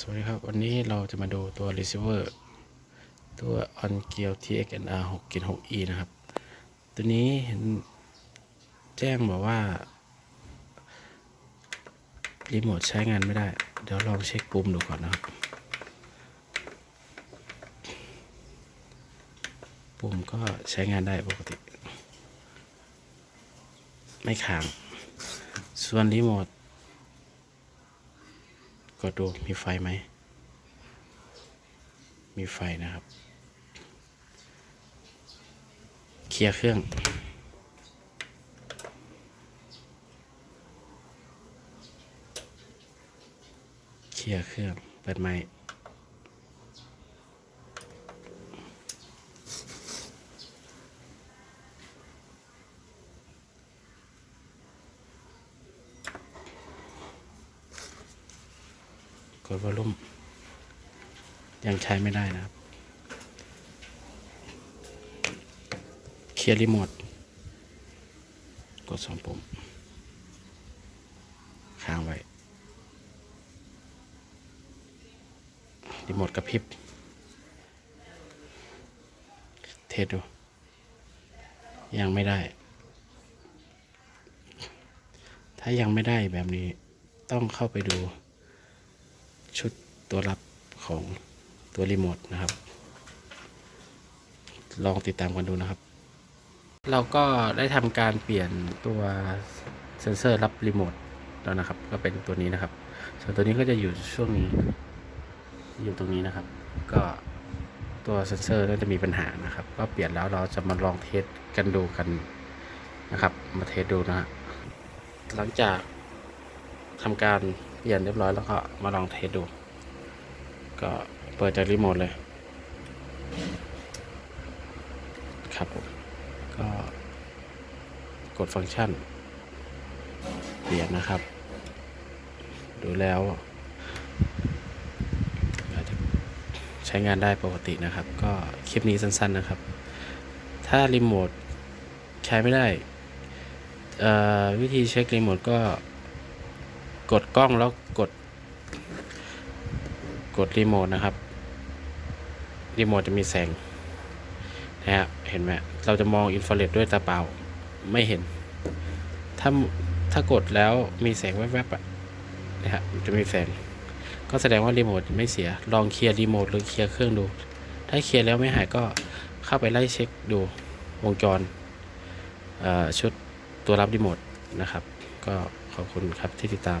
สวัสดีครับ วันนี้เราจะมาดูตัว receiver ตัว on gear TXNR 6กิน 6E นะครับ ตัวนี้เห็นแจ้งบอกว่า รีโมทใช้งานไม่ได้ เดี๋ยวลองเช็คปุ่มดูก่อนนะครับ ปุ่มก็ใช้งานได้ปกติ ไม่ค้าง ส่วนรีโมท ดดูมีไฟไหม มีไฟนะครับ เคลียร์เครื่องเคลียร์เครื่อง เปิดไมค์ ดวอลลุ่ม ยังใช้ไม่ได้นะครับ เคลียร์รีโมท กดสองปุ่ม ค้างไว้ รีโมทกระพริบ เทสดู ยังไม่ได้ถ้ายังไม่ได้แบบนี้ต้องเข้าไปดู ชุดตัวรับของตัวรีโมทนะครับ ลองติดตามกันดูนะครับ เราก็ได้ทำการเปลี่ยนตัวเซ็นเซอร์รับรีโมทแล้วนะครับ ก็เป็นตัวนี้นะครับ ส่วนตัวนี้ก็จะอยู่ช่วงนี้ อยู่ตรงนี้นะครับ ก็ตัวเซ็นเซอร์น่าจะมีปัญหานะครับ ก็เปลี่ยนแล้วเราจะมาลองเทสกันดูกันนะครับ มาเทสดูนะ หลังจากทำการ เปลี่ยนเรียบร้อยแล้วก็มาลองเทสดู ก็เปิดจากรีโมทเลย ครับผมก็กดฟังก์ชัน เปลี่ยนนะครับ ดูแล้วใช้งานได้ปกตินะครับ ก็คลิปนี้สั้นๆนะครับ ถ้ารีโมทใช้ไม่ได้วิธีเช็ครีโมทก็ กดกล้องแล้วกด กดรีโมทนะครับ รีโมทจะมีแสงนะฮะเห็นไหมเราจะมองอินฟราเรดด้วยตาเปล่าไม่เห็น ถ้าถ้ากดแล้วมีแสงแวบๆอะนะฮะมันจะมีแสง ก็แสดงว่ารีโมทไม่เสีย ลองเคลียร์รีโมทหรือเคลียร์เครื่องดู ถ้าเคลียร์แล้วไม่หายก็เข้าไปไล่เช็คดูวงจรชุดตัวรับรีโมทนะครับ ก็ ขอบคุณครับที่ติดตาม